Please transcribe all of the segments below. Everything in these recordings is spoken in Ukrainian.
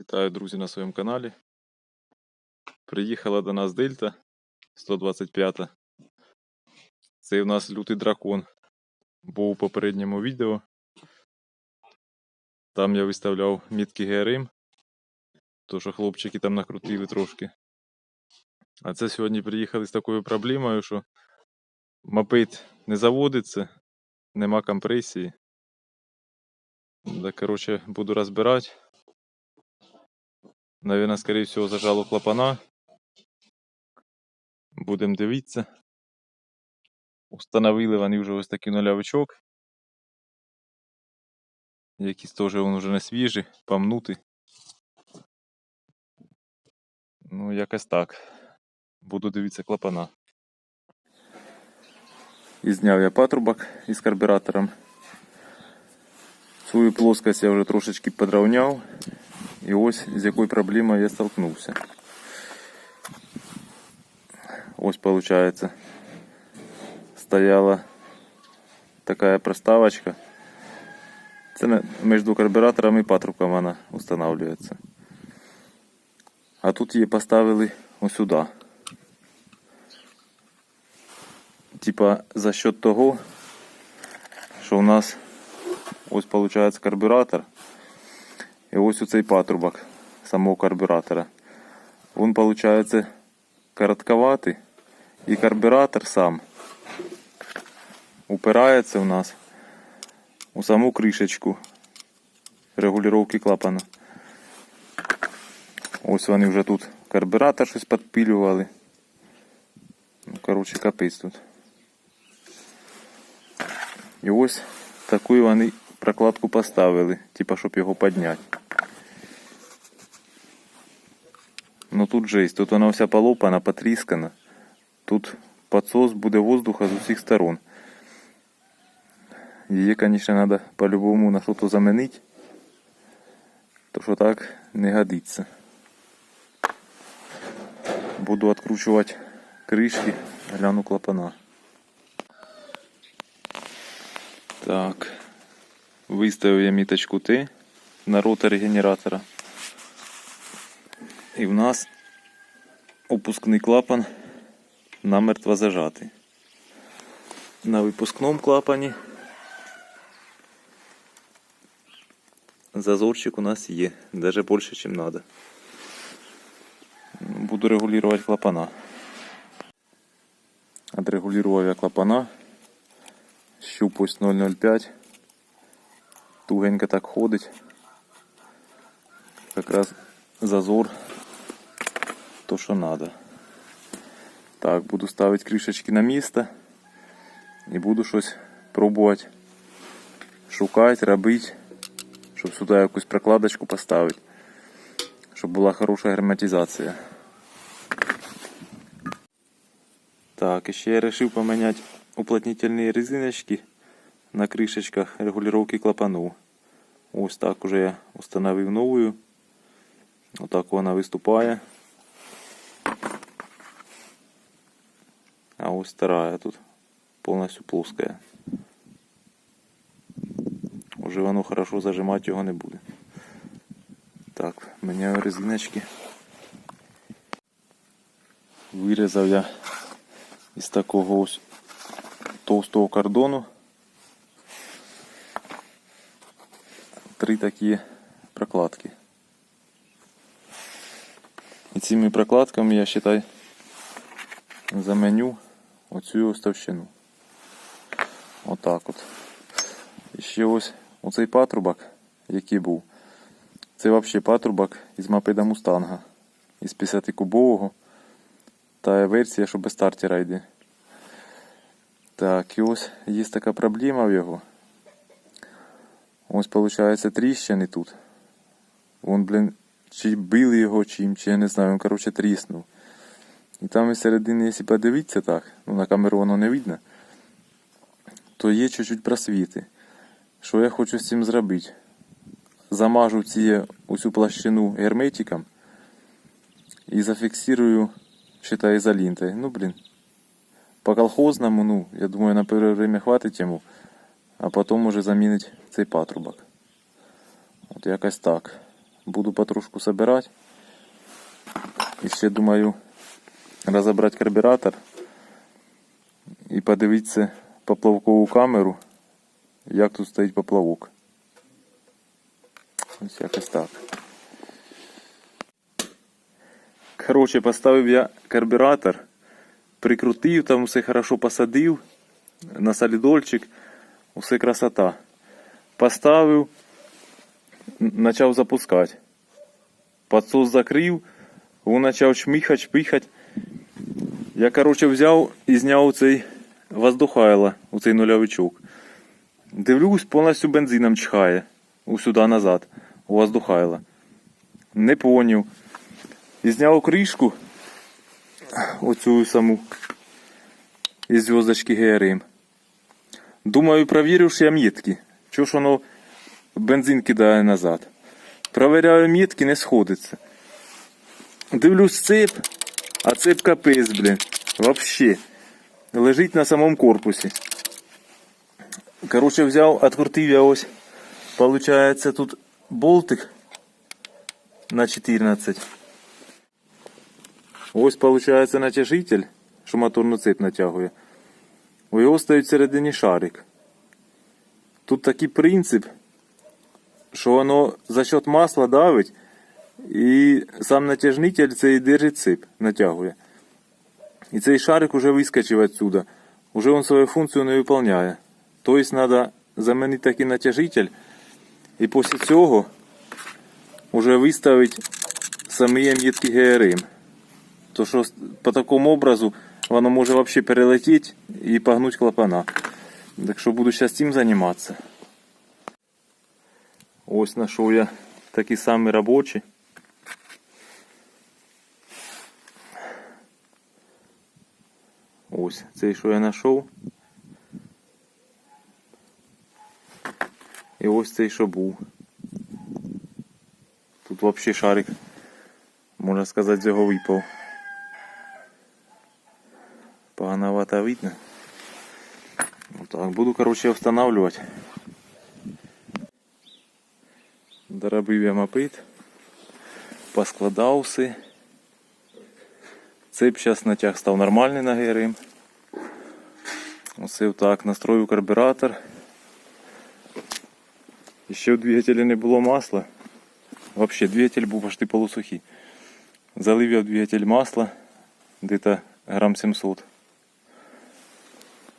Вітаю, друзі, на своєму каналі. Приїхала до нас Дельта 125. Це у нас лютий дракон. Був у попередньому відео. Там я виставляв мітки ГРМ. То що хлопчики там накрутили трошки. А це сьогодні приїхали з такою проблемою, що мопед не заводиться, нема компресії. Да, короче, буду розбирати. Наверное, скорее всего, зажало клапана. Будемо дивитися. Установили вони вже ось такий нульовичок. Якийсь теж він вже не свіжий, помнутий. Ну, якось так. Буду дивитися клапана. І зняв я патрубок із карбюратором. Свою плоскость я вже трошечки подровняв. І ось з якою проблемою я столкнувся. Ось получается стояла такая проставочка. Це между карбюратором і патрубком вона устанавливается. А тут її поставили ось сюди. Типа за счет того, що у нас ось получается карбюратор. І ось оцей патрубок самого карбюратора. Він, виходить, коротковатий. І карбюратор сам упирається у нас у саму кришечку регулювання клапана. Ось вони вже тут карбюратор щось підпилювали. Ну, коротше, капець тут. І ось таку вони прокладку поставили, типа, щоб його підняти. Ну тут жесть, тут вона вся полопана, потріскана. Тут подсос буде воздуха з усіх сторон. Її, конечно, надо по-любому на що-то замінити. То що так не годиться. Буду відкручувати кришки, гляну клапана. Так. Виставив я міточку Т на роторі генератора. І в нас опускний клапан намертво зажатий. На випускному клапані зазорчик у нас є, даже більше, ніж треба. Буду регулювати клапана. Отрегулював я клапана. Щуп ось 005. Тугенько так ходить. Якраз зазор то, що надо. Так, буду ставити кришечки на місце і буду щось пробувати шукати, робити, щоб сюди якусь прокладочку поставити, щоб була хороша герметизація. Так, і ще я вирішив поміняти уплотнительні резиночки на кришечках регулировки клапану. Ось так уже я установив новую. Отак вона виступає. А ось вторая тут повністю плоская. Уже воно хорошо зажимати його не буде. Так, міняю резиночки. Вирізав я із такого ось товстого кордону. Три такі прокладки. І цими прокладками я считай заменю оцю ось товщину. Отак от. І ще ось оцей патрубок, який був. Це взагалі патрубок із мопеда Мустанга. Із 50 кубового. Та версія, що без стартера йде. Так, і ось є така проблема в його. Ось виходить тріщини тут. Вон, блін, чи били його чим, чи я не знаю, він, коротше, тріснув. І там із середини, якщо подивитися так, ну на камеру воно не видно, то є чуть-чуть просвіти. Що я хочу з цим зробити? Замажу ці усю площину герметиком і зафіксирую, считай, ізолінтою. Ну, блін. По колхозному, ну, я думаю, на перше время хватить йому, а потім уже замінить цей патрубок. От якось так. Буду потрошку собирати. І ще думаю розібрати карбюратор і подивитися поплавкову камеру, як тут стоїть поплавок. Ось якось так. Коротше, поставив я карбюратор, прикрутив, там все хорошо посадив на солідольчик, усе красота. Поставив, почав запускати. Подсос закрив, він почав чміхати, шпихати. Я, коротше, взяв і зняв цей воздухайло, оцей нульовичок. Дивлюсь, повністю бензином чхає. Усюди назад, у воздухайла. Не поняв. І зняв кришку, оцю саму, із зв'язочки ГРМ. Думаю, провірив, що я мітки. Чого ж воно бензин кидає назад. Провіряю мітки, не сходиться. Дивлюсь цеп, а цеп капець, блін. Вообще. Лежить на самому корпусі. Короче, взяв, открутив я ось. Получається тут болтик на 14. Ось получається натяжитель, що моторну цепь натягує. У його стоїть всередині шарик. Тут такий принцип, що воно за счет масла давить, і сам натяжнитель цей держить цеп, натягує. І цей шарик уже вискочив отсюда. Уже він свою функцію не виконує. Тобто треба замінити такий натяжитель і після цього вже виставити самі мітки ГРМ. То що по такому образу воно може взагалі перелетіти і погнути клапана. Так що буду зараз цим займатися. Ось знайшов я такі самі робочі. Ось цей, що я знайшов. І ось цей, що був. Тут взагалі шарик, можна сказати, з його випав. Погановато видно. Так, буду, короче, встановлювати. Доробив я мопед. Поскладав все. Цеп зараз натяг став нормальний на ГРМ. Оце так, настрою карбюратор. І Ще в двигателі не було масла. Вообще двигатель був почти полусухий. Залив я в двигатель масла где-то грам 700.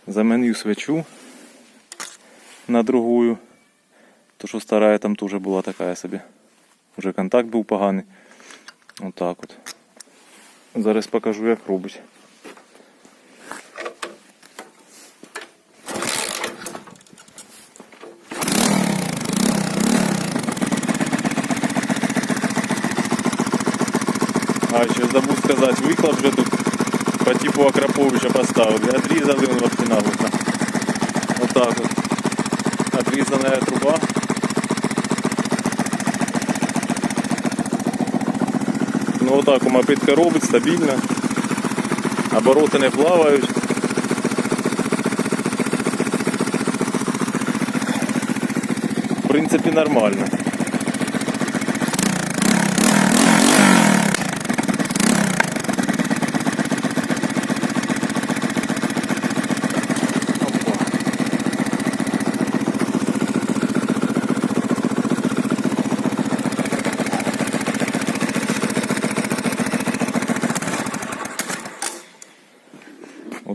Замінив свечу на другую. То, що стара там теж була така собі. Уже контакт був поганий. Отак от. Зараз покажу, як робить. Ще забув сказати, вихлоп вже тут по типу Акраповича поставили. Отрізали він наглухо. Отак от. Отрізана труба. Ну отак у мопедка робить стабільно. Обороти не плавають. В принципі нормально.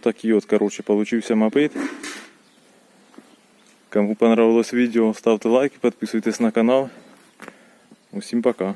Отакий от, короче, получився мопед. Кому понравилось видео, ставте лайки, подписывайтесь на канал. Усім пока.